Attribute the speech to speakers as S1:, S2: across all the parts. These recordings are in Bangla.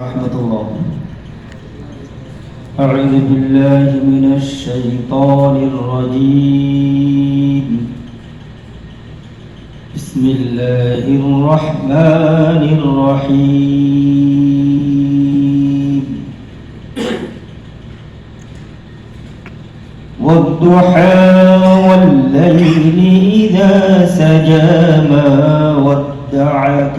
S1: رحمة الله. أعوذ بالله من الشيطان الرجيم. بسم الله الرحمن الرحيم. والضحى والليل إذا سجى ما ودعك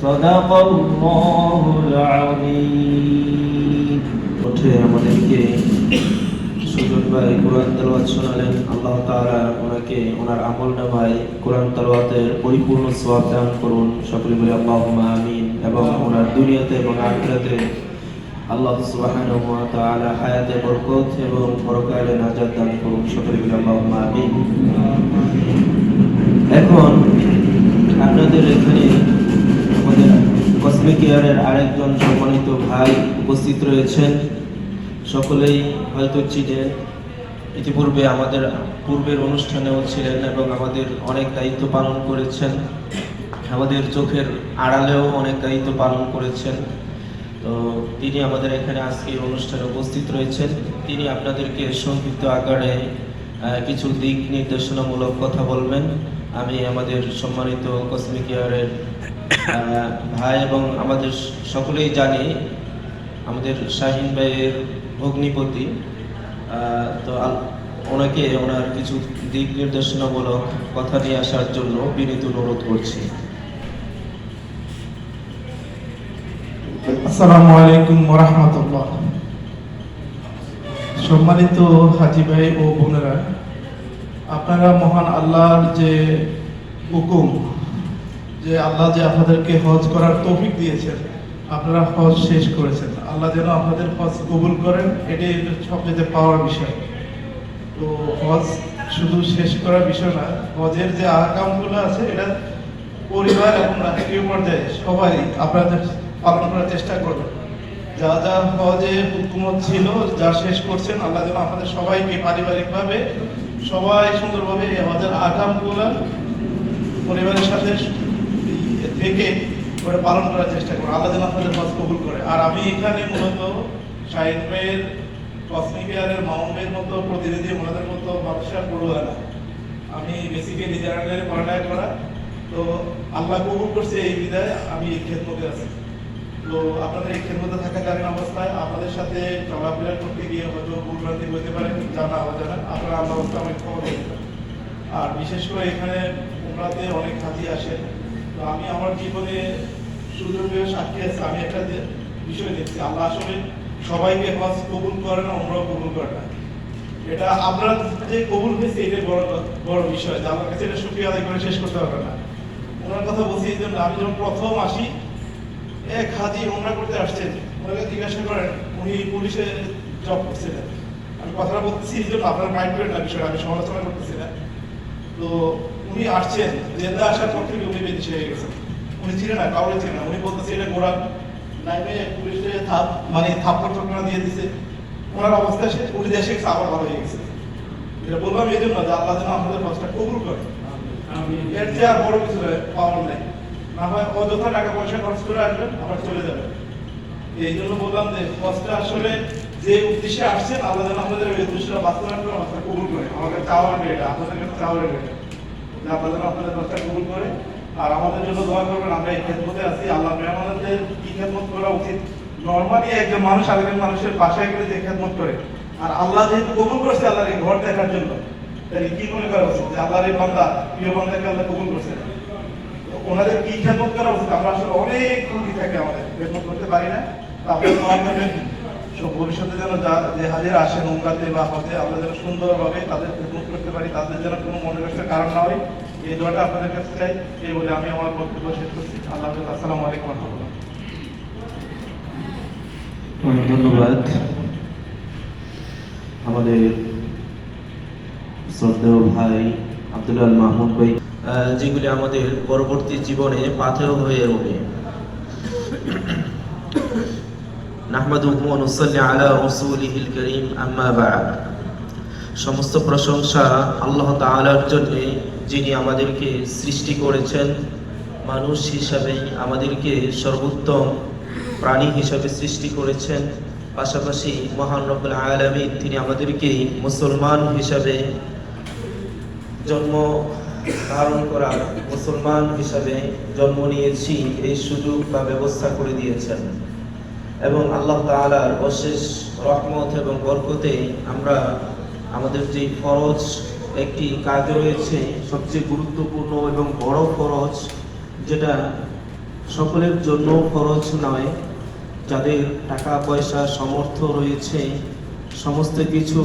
S1: صدق الله العظيم
S2: উঠে আমাদেরকে সুজন ভাই কোরআন তেলাওয়াত শোনালেন আল্লাহ তাআলা ওনাকে ওনার আমল নামায় কোরআন তেলাওয়াতের পরিপূর্ণ সওয়াব দান করুন সকলে বলে আল্লাহুম্মা আমিন এবং ওনার দুনিয়াতে এবং আখিরাতে আল্লাহ সুবহানাহু ওয়া তাআলা হায়াতে বরকত এবং পরকালে নাজাত দান করুন সকলে বলে আল্লাহুম্মা আমিন এখন আপনাদের এখানে আমাদের কসমিক কেয়ারের আরেকজন সম্মানিত ভাই উপস্থিত রয়েছেন। সকলেই হয়তো চিনেন ইতিপূর্বে আমাদের পূর্বের অনুষ্ঠানেও ছিলেন এবং আমাদের অনেক দায়িত্ব পালন করেছেন। আমাদের চোখের আড়ালেও অনেক দায়িত্ব পালন করেছেন। তো তিনি আমাদের এখানে আজকে অনুষ্ঠানে উপস্থিত রয়েছেন। তিনি আপনাদেরকে সংক্ষিপ্ত আকারে কিছু দিক নির্দেশনামূলক কথা বলবেন। আমি আমাদের সম্মানিত কসমিক ভাই এবং আমাদের সকলেই জানি, আমাদের শাহিন ভাইয়ের ভগ্নিপতি তো ওনাকে ওনার কিছু দিক নির্দেশনামূলক কথা নিয়ে আসার জন্য বিনীত অনুরোধ করছি।
S3: আসসালামু আলাইকুম ওরহমতুল্লাহ সম্মানিত হাজি ভাই ও বোনেরা, আপনারা মহান আল্লাহর যে হুকুম যে আল্লাহ যে আপনাদেরকে হজ করার তৌফিক দিয়েছেন, আপনারা হজ শেষ করেছেন। আল্লাহ যেন আপনাদের হজ কবুল করেন, এটাই সবচেয়ে পাওয়ার বিষয়। তো হজ শুধু শেষ করার বিষয় না, হজের যে আহকামগুলো আছে, এটা পরিবার এবং রাষ্ট্রীয় পর্যায়ে সবাই আপনাদের পালন করার চেষ্টা করবেন যা যা হজে হুকুমত ছিল, যা শেষ করছেন, আল্লাহ যেন আপনাদের সবাইকে পারিবারিকভাবে সবাই সুন্দরভাবে হজের আহকামগুলো পরিবারের সাথে থেকে করে পালন করার চেষ্টা করুন আল্লাহ যেন আপনাদের হজ কবুল করে। আর আমি এখানে মূলত শাহিদ ভাইয়ের কসমিক কেয়ারের মতো, প্রতিনিধি ওনাদের মতো মানুষের পড়ুয়া না আমি বেসিক্যালি জেনারেলে পড়ালেখা করা। তো আল্লাহ কবুল করছে এই বিদায়, আমি এই খেদমতে আছি। তো আপনাদের এই খেদমতে থাকাকালীন অবস্থায় আপনাদের সাথে চলাফেরা করতে গিয়ে হয়তো ভুলভ্রান্তি হতে পারে জানা অজানা আপনারা আল্লাহ আমাকে খবর আর বিশেষ করে এখানে উমরাতে অনেক হাজি আসেন আমি আমার জীবনে সুযোগের সাক্ষী আছে, আমি একটা বিষয় দেখছি, আল্লাহ আসলে সবাইকে হজ কবুল করে না উমরাও কবুল করে না এটা আপনার যে কবুল হয়েছে এটাই বড় বড় বিষয় যে আমার কাছে এটা সুক্রিয়া আদায় করে শেষ করতে পারবে না। ওনার কথা বলছি এই জন্য, আমি যখন প্রথম আসি, এক হাজি উমরা করতে আসছেন, ওনাকে জিজ্ঞাসা করেন, উনি পুলিশে জব করছিলেন। আমি কথাটা বলতেছি এই জন্য, আপনার মাইন্ড করেন না বিষয়টা, আমি সমালোচনা করতেছি না। তো উনি আসছেন জেদ্দা আসার পর থেকে উনি বেদিশে হয়ে গেছেন উনি ছিলেন না কাউরে ছিলেন না। উনি বলতেছে এটা গোড়া নাইমে পুলিশে থাপ মানে থাপ্পড় চক্রা দিয়ে দিছে। ওনার অবস্থা সে উনি দেশে আবার ভালো হয়ে গেছে। এটা বললাম এই জন্য যে আল্লাহ যেন আমাদের কাজটা কবুল করে। এর চেয়ে আর বড় কিছু পাওয়ার নাই। না হয় অযথা টাকা পয়সা খরচ করে আসবেন আবার চলে যাবেন। এই জন্য বললাম যে কষ্টটা আসলে যে উদ্দেশ্যে আসছেন আল্লাহ যেন আমাদের ওই উদ্দেশ্যটা বাস্তবায়ন করে আমাদের কবুল করে। আমাদের চাওয়ার এটা আপনাদের কাছে চাওয়ার এটা যে যেন আপনাদের কাজটা কবুল করে। আর আমাদের জন্য দোয়া করবেন, আমরা এই খেদমতে আছি। আল্লাহ মেহমানদের কি খেদমত করা উচিত? নর্মালি একজন মানুষ আরেকজন মানুষের বাসায় গেলে যে খেদমত করে। আর আল্লাহ যেহেতু কবুল করছে আল্লাহর এই ঘর দেখার জন্য, তাহলে কি মনে করা উচিত? যে আল্লাহর এই বান্দা, প্রিয় বান্দাকে আল্লাহ কবুল করছে? ওনাদের কি খেদমত করা উচিত? আমরা আসলে অনেক ত্রুটি থাকে আমাদের। খেদমত করতে পারি না। তো আপনারা ভবিষ্যতে যেন যা- যে হাজির আসেন উমরাতে বা হজে আমরা যেন সুন্দরভাবে তাদের খেদমত করতে পারি তাদের যেন কোনো মনে কষ্টের কারণ না হয় এই দোয়াটা আপনাদের কাছে চাই এই বলে আমি আমার বক্তব্য শেষ করছি। আল্লাহ আসসালামু আলাইকুম রহমতুল্লাহ।
S2: ধন্যবাদ। আমাদের শ্রদ্ধেয় ভাই আব্দুল্লাহ মাহমুদ ভাই। যেগুলি আমাদের পরবর্তী জীবনে পাথেয় হয়ে ওঠে। সমস্ত প্রশংসা আল্লাহ জন্য, যিনি আমাদেরকে সৃষ্টি করেছেন, মানুষ হিসাবে আমাদেরকে সর্বোত্তম প্রাণী হিসাবে সৃষ্টি করেছেন। পাশাপাশি মহান রব্বুল আলামিন, তিনি আমাদেরকে মুসলমান হিসাবে জন্ম ধারণ করা, মুসলমান হিসাবে জন্ম নিয়েছি, এই সুযোগ বা ব্যবস্থা করে দিয়েছেন। এবং আল্লাহ তাআলার অশেষ রহমত এবং বরকতে আমরা আমাদের যে ফরজ একটি কাজ রয়েছে, সবচেয়ে গুরুত্বপূর্ণ এবং বড় ফরজ, যেটা সকলের জন্য ফরজ নয়, যাদের টাকা পয়সা সমর্থ রয়েছে, সমস্ত কিছু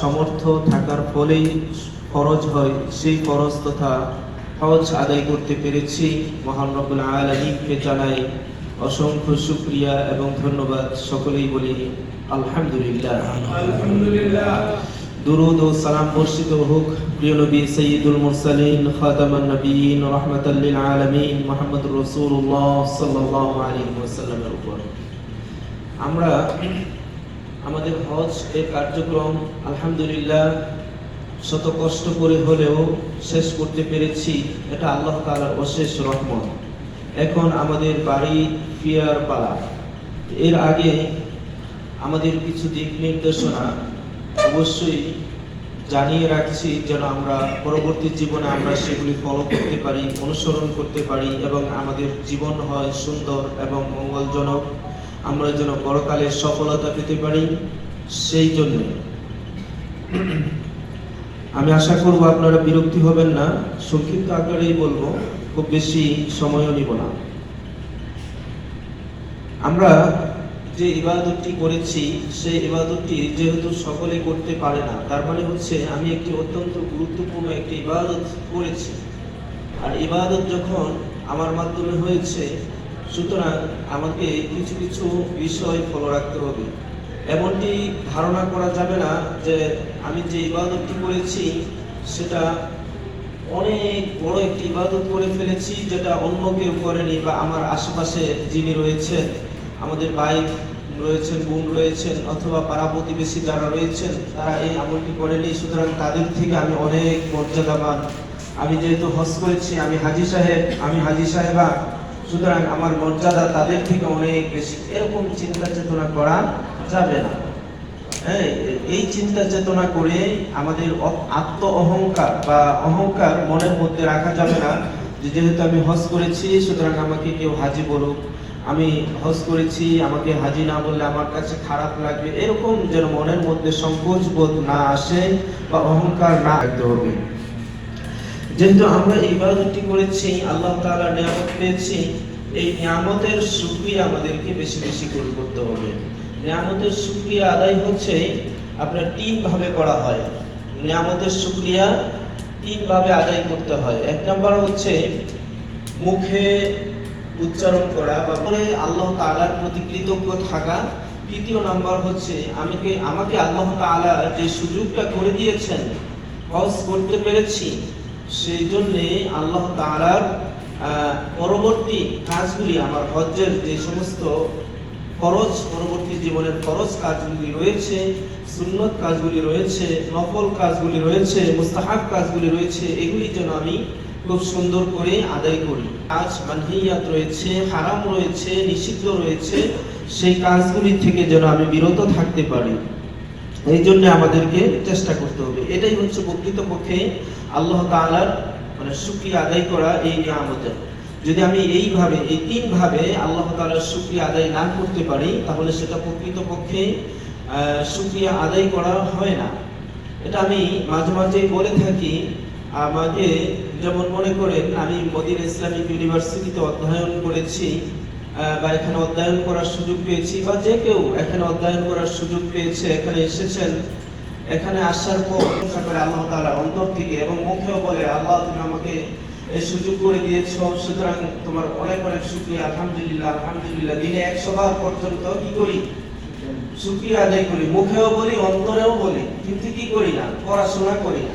S2: সমর্থ থাকার ফলেই ফরজ হয়, সেই ফরজ তথা হজ আদায় করতে পেরেছি। মহান রব্বুল আলমীকে জানাই অসংখ্য শুক্রিয়া এবং ধন্যবাদ সকলেই বলি আলহামদুলিল্লাহ।
S3: আলহামদুলিল্লাহ।
S2: দুরুদ ও সালাম বর্ষিত হোক প্রিয় নবী সৈয়দুল মুরসালিন খাতামান নবীন রহমাতাল লিল আলামিন মুহাম্মদুর রাসূলুল্লাহ সাল্লাল্লাহু আলাইহি ওয়াসাল্লামের উপর। আমরা আমাদের হজ এর কার্যক্রম আলহামদুলিল্লাহ শত কষ্ট করে হলেও শেষ করতে পেরেছি। এটা আল্লাহ তাআলার অশেষ রহমত। এখন আমাদের বাড়ি ফিয়ার পালা। এর আগে আমাদের কিছু দিক নির্দেশনা অবশ্যই জানিয়ে রাখছি যেন আমরা পরবর্তী জীবনে আমরা সেগুলি ফলো করতে পারি, অনুসরণ করতে পারি এবং আমাদের জীবন হয় সুন্দর এবং মঙ্গলজনক। আমরা যেন পরকালে সফলতা পেতে পারি সেই জন্য। আমি আশা করব আপনারা বিরক্তি হবেন না। সংক্ষিপ্ত আকারেই বলব খুব বেশি সময়ও নিব না। আমরা যে ইবাদতটি করেছি, সেই ইবাদতটি যেহেতু সকলে করতে পারে না, তার মানে হচ্ছে আমি একটি অত্যন্ত গুরুত্বপূর্ণ একটি ইবাদত করেছি। আর ইবাদত যখন আমার মাধ্যমে হয়েছে, সুতরাং আমাকে কিছু কিছু বিষয় ফলো রাখতে হবে। এমনটি ধারণা করা যাবে না যে আমি যে ইবাদতটি করেছি, সেটা অনেক বড় একটি ইবাদত করে ফেলেছি, যেটা অন্য কেউ করেনি বা আমার আশেপাশে যিনি রয়েছেন, আমাদের ভাই রয়েছেন, বোন রয়েছেন, অথবা পাড়া প্রতিবেশী যারা রয়েছেন, তারা এই আমলটি করেনি। সুতরাং তাদের থেকে আমি অনেক মর্যাদাবান। আমি যেহেতু হজ করেছি, আমি হাজি সাহেব, আমি হাজি সাহেবা। সুতরাং আমার মর্যাদা তাদের থেকে অনেক বেশি। এরকম চিন্তা চেতনা করা যাবে না। এই চিন্তা চেতনা করে আমাদের আত্ম অহংকার বা অহংকার মনের মধ্যে রাখা যাবে না যেহেতু আমি হজ করেছি, সুতরাং আমাকে কেউ হাজি বলুক। আমি হজ করেছি, আমাকে হাজি না বললে আমার কাছে খারাপ লাগবে। এরকম যেন মনের মধ্যে সংকোচ বোধ না আসে বা অহংকার না রাখতে হবে। যেহেতু আমরা ইবাদতটি করেছি, আল্লাহ তাআলা নিয়ামত পেয়েছি, এই নিয়ামতের শুকরিয়া আমাদেরকে বেশি বেশি করে করতে হবে। নিয়ামতের শুকরিয়া আদায় হচ্ছে আপনার তিন ভাবে করা হয়। নিয়ামতের শুকরিয়া তিন ভাবে আদায় করতে হয়। এক নাম্বার হচ্ছে মুখে উচ্চারণ করা বা বলে আল্লাহ তাআলার প্রতি কৃতজ্ঞ থাকা। তৃতীয় নাম্বার হচ্ছে আমাকে আমাকে আল্লাহ তাআলা যে সুযোগটা করে দিয়েছেন, হজ করতে পেরেছি, সেই জন্যে আল্লাহ তাআলার পরবর্তী কাজগুলি, আমার হজ্জের যে সমস্ত ফরজ, পরবর্তী জীবনের ফরজ কাজগুলি রয়েছে, সুন্নত কাজগুলি রয়েছে, নফল কাজগুলি রয়েছে, মুস্তাহাব কাজগুলি রয়েছে, এগুলি যেন আমি খুব সুন্দর করে আদায় করি। কাজ মানহিয়াত রয়েছে, হারাম রয়েছে, নিষিদ্ধ রয়েছে, সেই কাজগুলি থেকে যেন আমি বিরত থাকতে পারি। এই জন্য আমাদেরকে চেষ্টা করতে হবে। এটাই হচ্ছে প্রকৃতপক্ষে আল্লাহ তাআলার মানে শুকরিয়া আদায় করা এই নিয়ামতের। যদি আমি এইভাবে এই তিনভাবে আল্লাহ তাআলার শুকরিয়া আদায় না করতে পারি তাহলে সেটা প্রকৃতপক্ষে আহ, শুকরিয়া আদায় করা হয় না। এটা আমি মাঝে মাঝে বলে থাকি। আমাকে যেমন মনে করেন আমি মদিনা ইসলামিক ইউনিভার্সিটিতে অধ্যয়ন করেছি বা এখানে অধ্যয়ন করার সুযোগ পেয়েছি বা যে কেউ এখানে অধ্যয়ন করার সুযোগ পেয়েছে এখানে এসেছেন এখানে আসার পর আল্লাহ তাআলা অন্তর থেকে এবং মুখেও বলে আল্লাহ তুমি আমাকে এই সুযোগ করে দিয়েছ। সুতরাং তোমার অনেক অনেক শুকরিয়া। আলহামদুলিল্লাহ আলহামদুলিল্লাহ। দিনে একশো বার পর্যন্ত কি করি? শুকরিয়া আদায় করি। মুখেও বলি, অন্তরেও বলি। কিন্তু কি করি না? পড়াশোনা করি না।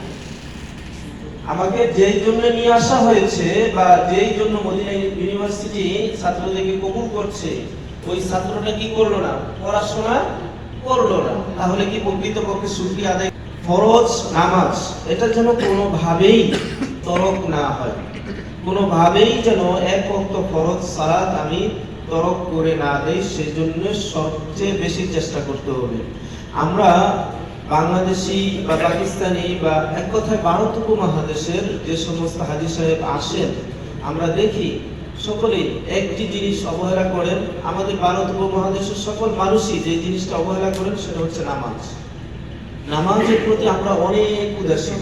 S2: আমাকে যেই জন্য নিয়ে আসা হয়েছে বা যেই জন্য মদিনা ইউনিভার্সিটি ছাত্রদেরকে কবুল করছে, ওই ছাত্রটা কি করল না? পড়াশোনা করল না। তাহলে কি প্রকৃতপক্ষে শুকরিয়া আদায় ফরজ নামাজ। এটা যেন কোনোভাবেই তরক না হয়। কোনোভাবেই যেন এক অক্ত ফরজ সালাত আমি তরক করে না দেই, সেজন্য সবচেয়ে বেশি চেষ্টা করতে হবে। আমরা বাংলাদেশি বা পাকিস্তানি বা এক কথায় ভারত উপমহাদেশের যে সমস্ত হাজি সাহেব আসেন, আমরা দেখি সকলেই একটি জিনিস অবহেলা করেন। আমাদের ভারত উপমহাদেশের সকল মানুষই যে জিনিসটা অবহেলা করেন, সেটা হচ্ছে নামাজ। নামাজের প্রতি আমরা অনেক উদাসীন।